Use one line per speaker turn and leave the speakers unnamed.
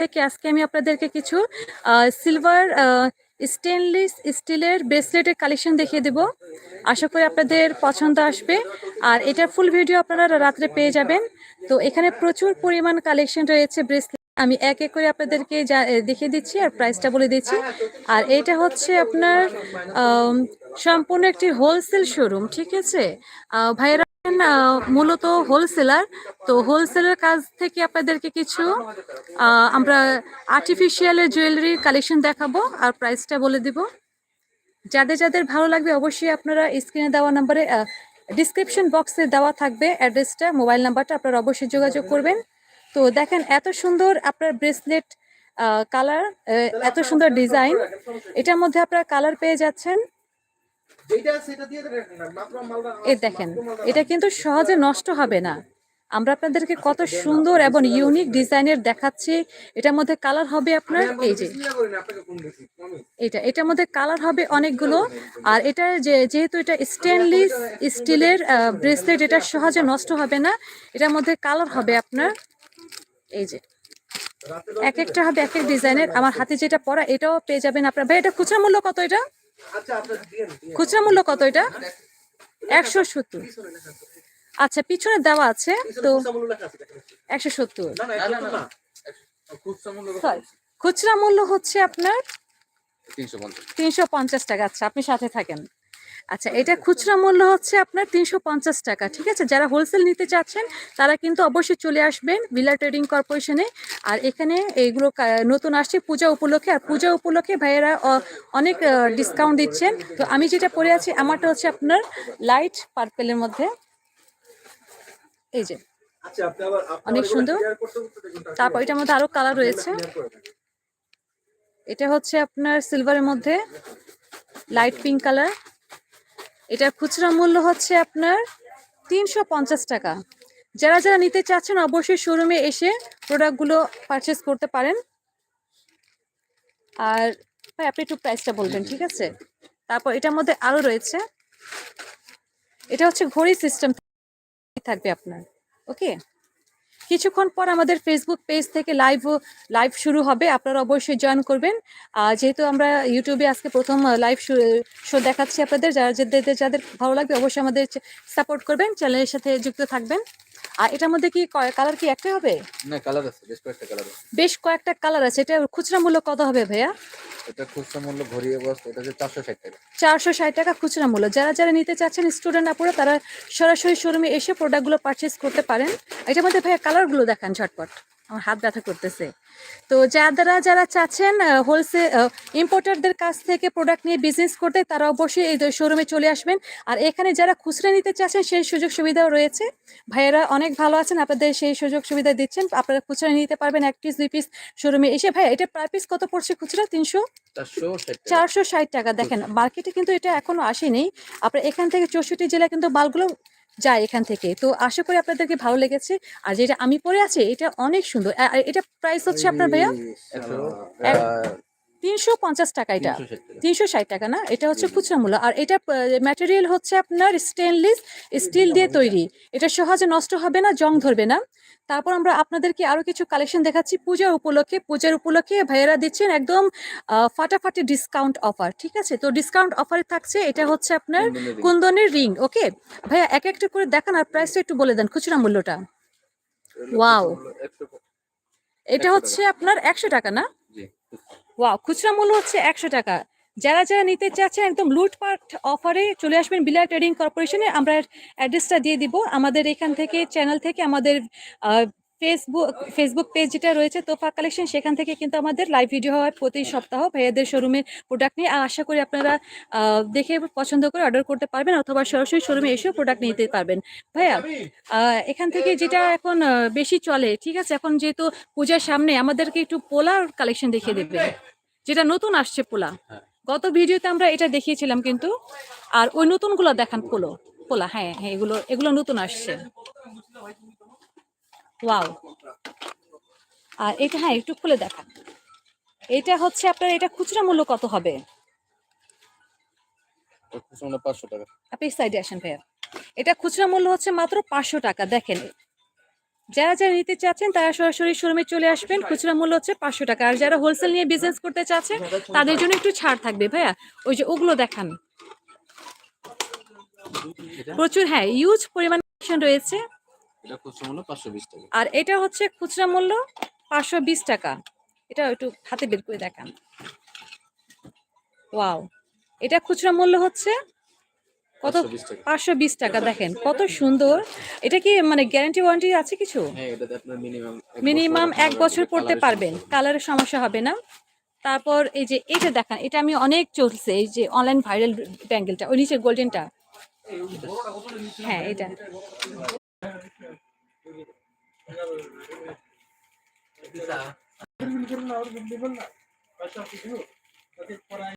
থেকে আজকে আমি আপনাদেরকে কিছু সিলভার স্টেনলেস স্টিলের ব্রেসলেটের কালেকশন দেখিয়ে দেব। আশা করি আপনাদের পছন্দ আসবে। আর এটার ফুল ভিডিও আপনারা রাত্রে পেয়ে যাবেন। তো এখানে প্রচুর পরিমাণ কালেকশন রয়েছে ব্রেসলেট আমি এক এক করে আপনাদেরকে দেখিয়ে দিচ্ছি আর প্রাইসটা বলে দিচ্ছি। আর এটা হচ্ছে আপনার সম্পূর্ণ একটি হোলসেল শোরুম ঠিক আছে? ভাইয়েরা মূলত হোলসেলার তো হোলসেলের কাজ থেকে আপনাদেরকে কিছু আমরা আর্টিফিশিয়াল জুয়েলারি কালেকশন দেখাবো আর প্রাইসটা বলে দিব। যাদের যাদের ভালো লাগবে অবশ্যই আপনারা স্ক্রিনে দেওয়া নাম্বারে ডিসক্রিপশন বক্সে দেওয়া থাকবে অ্যাড্রেসটা মোবাইল নাম্বারটা আপনারা অবশ্যই যোগাযোগ করবেন। তো দেখেন এত সুন্দর আপনার ব্রেসলেট কালার এত সুন্দর ডিজাইন এটার মধ্যে আপনারা কালার পেয়ে যাচ্ছেন। দেখেন এটা কিন্তু সহজে নষ্ট হবে না। আমরা আপনাদেরকে কত সুন্দর এবং ইউনিক ডিজাইনের দেখাচ্ছি। এটার মধ্যে কালার হবে আপনার এই যে। এটা এটার মধ্যে কালার হবে অনেকগুলো। আর এটা যে যেহেতু এটা স্টেনলেস স্টিলের ব্রেসলেট এটা সহজে নষ্ট হবে না। এটার মধ্যে কালার হবে আপনার এই যে। এক একটা হবে এক এক ডিজাইনের আমার হাতে যেটা পরা এটাও পেয়ে যাবেন আপনার। ভাই এটা খুচরা মূল্য কত এটা?
আচ্ছা দিন
খুচরা মূল্য কত এটা? একশো সত্তর। আচ্ছা পিছনে দেওয়া আছে তো
সামনে লেখা আছে দেখেন।
একশো সত্তর।
না না না না খুচরা মূল্য
Sorry, খুচরা মূল্য হচ্ছে আপনার
তিনশো পঞ্চাশ
টাকা। আচ্ছা আপনি সাথে থাকেন। আচ্ছা এটা খুচরা মূল্য হচ্ছে আপনার তিনশো পঞ্চাশ টাকা ঠিক আছে? যারা হোলসেল নিতে চাচ্ছেন তারা কিন্তু অবশ্যই চলে আসবেন ভিলা ট্রেডিং কর্পোরেশনে আর এখানে এইগুলো নতুন আসছে পূজা উপলক্ষে। আর পূজা উপলক্ষে ভাইয়েরা অনেক ডিসকাউন্ট দিচ্ছেন। তো আমি যেটা পরে আছি আমারটা হচ্ছে আপনার লাইট পার্পেলের মধ্যে। এই যে।
আচ্ছা
অনেক সুন্দর।
তারপর
এটার মধ্যে আরও কালার রয়েছে। এটা হচ্ছে আপনার সিলভারের মধ্যে লাইট পিঙ্ক কালার এটার খুচরা মূল্য হচ্ছে আপনার তিনশো পঞ্চাশ টাকা। যারা যারা নিতে চাচ্ছেন, অবশ্যই শোরুমে এসে প্রোডাক্টগুলো পারচেস করতে পারেন। আর ভাই, আপনি একটু প্রাইসটা বলবেন, ঠিক আছে? তারপর এটার মধ্যে আরও রয়েছে। এটা হচ্ছে ঘড়ি সিস্টেম থাকবে আপনার ওকে কিছুক্ষণ পর আমাদের ফেসবুক পেজ থেকে লাইভ লাইভ শুরু হবে। আপনারা অবশ্যই জয়েন করবেন। যেহেতু আমরা ইউটিউবে আজকে প্রথম লাইভ শো দেখাচ্ছি আপনাদের, যারা যাদের যাদের ভালো লাগবে অবশ্যই আমাদের সাপোর্ট করবেন। চ্যানেলের সাথে যুক্ত থাকবেন। আর এটার মধ্যে কি কালার কি একটাই হবে?
না কালার আছে বেশ কয়েকটা কালার আছে।
বেশ কয়েকটা কালার আছে। এটা খুচরা মূল্য কত হবে ভাইয়া?
এটা খুচরা মূল্য ঘড়িয়ে বস এটা হচ্ছে চারশো ষাট টাকা।
চারশো ষাট টাকা খুচরা মূল্য। যারা যারা নিতে চাচ্ছেন স্টুডেন্ট আপুরা তারা সরাসরি শোরুমে এসে প্রোডাক্টগুলো পারচেস করতে পারেন। এটার মধ্যে ভাইয়া কালারগুলো দেখান ঝটপট। আমার হাত ব্যথা করতেছে। তো যারা যারা চাচ্ছেন হোলসেল ইম্পোর্টারদের কাছ থেকে প্রোডাক্ট নিয়ে বিজনেস করতে তারা অবশ্যই এই শোরুমে চলে আসবেন। আর এখানে যারা খুচরা নিতে চাচ্ছেন সেই সুযোগ সুবিধাও রয়েছে। ভাইয়েরা অনেক ভালো আছেন আপনাদের সেই সুযোগ সুবিধা দিচ্ছেন। আপনারা খুচরা নিতে পারবেন এক পিস দুই পিস শোরুমে এসে ভাই এটা প্রায় পিস কত পড়ছে খুচরা? তিনশো?
চারশো ষাট টাকা।
চারশো ষাট টাকা। দেখেন মার্কেটে কিন্তু এটা এখনও আসেনি। আপনার এখান থেকে চৌষট্টি জেলা কিন্তু মালগুলো যায় এখান থেকে। তো আশা করি আপনাদেরকে ভালো লেগেছে। আর যেটা আমি পরে আছি এটা অনেক সুন্দর। এটা প্রাইস হচ্ছে আপনার ভাইয়া? তিনশো পঞ্চাশ টাকা এটা। তিনশো ষাট টাকা। না? এটা হচ্ছে খুচরা মূল্য। আর এটা ম্যাটেরিয়াল হচ্ছে আপনার স্টেনলেস স্টিল দিয়ে তৈরি। এটা সহজে নষ্ট হবে না জং ধরবে না। তারপর আমরা আপনাদেরকে আরও কিছু কালেকশন দেখাচ্ছি। পূজার উপলক্ষে পূজার উপলক্ষে ভাইয়েরা দিচ্ছেন একদম ফাটাফাটি ডিসকাউন্ট অফার ঠিক আছে? তো ডিসকাউন্ট অফারে থাকছে এটা হচ্ছে আপনার
কুন্দনের
রিং ওকে ভাইয়া এক একটা করে দেখান আর প্রাইসটা একটু বলে দেন খুচরা মূল্যটা। ওয়াও এটা হচ্ছে আপনার একশো টাকা না? ওয়াও খুচরা মূল্য হচ্ছে একশো টাকা। যারা যারা নিতে চাচ্ছেন একদম লুটপাট অফারে চলে আসবেন বিলা ট্রেডিং কর্পোরেশনে, আমরা অ্যাড্রেসটা দিয়ে দিব। আমাদের এখান থেকে, চ্যানেল থেকে আমাদের ফেসবুক ফেসবুক পেজ যেটা রয়েছে, তোফা কালেকশন সেখান থেকে কিন্তু আমাদের লাইভ ভিডিও হয় প্রতি সপ্তাহ ভাইয়াদের শোরুমের প্রোডাক্ট নিয়ে। আশা করি আপনারা দেখে পছন্দ করে অর্ডার করতে পারবেন অথবা সরাসরি শোরুমে এসেও প্রোডাক্ট নিতে পারবেন। ভাইয়া এখান থেকে যেটা এখন বেশি চলে, ঠিক আছে? এখন যেহেতু পূজার সামনে, আমাদেরকে একটু পোলার কালেকশন দেখিয়ে দেবে। যেটা নতুন আসছে পোলা।
হ্যাঁ।
গত ভিডিওতে আমরা এটা দেখিয়েছিলাম কিন্তু আর ওই নতুনগুলো দেখান পোলো পোলা হ্যাঁ হ্যাঁ এগুলো এগুলো নতুন আসছে। ওয়াও। আর এটা হ্যাঁ একটু খুলে দেখান। এটা হচ্ছে আপনার এটা খুচরা মূল্য কত হবে? আপনি সাইডে আসেন ভাইয়া। এটা খুচরা মূল্য হচ্ছে মাত্র পাঁচশো টাকা দেখেন। যারা যারা নিতে চাচ্ছেন তারা সরাসরি শোরুমে চলে আসবেন। খুচরা মূল্য হচ্ছে পাঁচশো টাকা। আর যারা হোলসেল নিয়ে বিজনেস করতে চাচ্ছেন তাদের জন্য একটু ছাড় থাকবে ভাইয়া। ওই যে ওগুলো দেখান। প্রচুর হ্যাঁ ইউজ পরিমাণ রয়েছে। আর এটা হচ্ছে খুচরা মূল্য পাঁচশো বিশ টাকা। এটা একটু হাতে বের করে দেখান। ওয়াও। এটা খুচরা মূল্য হচ্ছে কত
পাঁচশো বিশ টাকা।
দেখেন কত সুন্দর। এটা কি মানে গ্যারান্টি ওয়ারেন্টি আছে কিছু?
হ্যাঁ মিনিমাম
মিনিমাম এক বছর পড়তে পারবেন। কালারের সমস্যা হবে না। তারপর এই যে এটা দেখান এটা আমি অনেক চলছে এই যে অনলাইন ভাইরাল ব্যাঙ্গেলটা ওই নিচে গোল্ডেনটা হ্যাঁ এটা।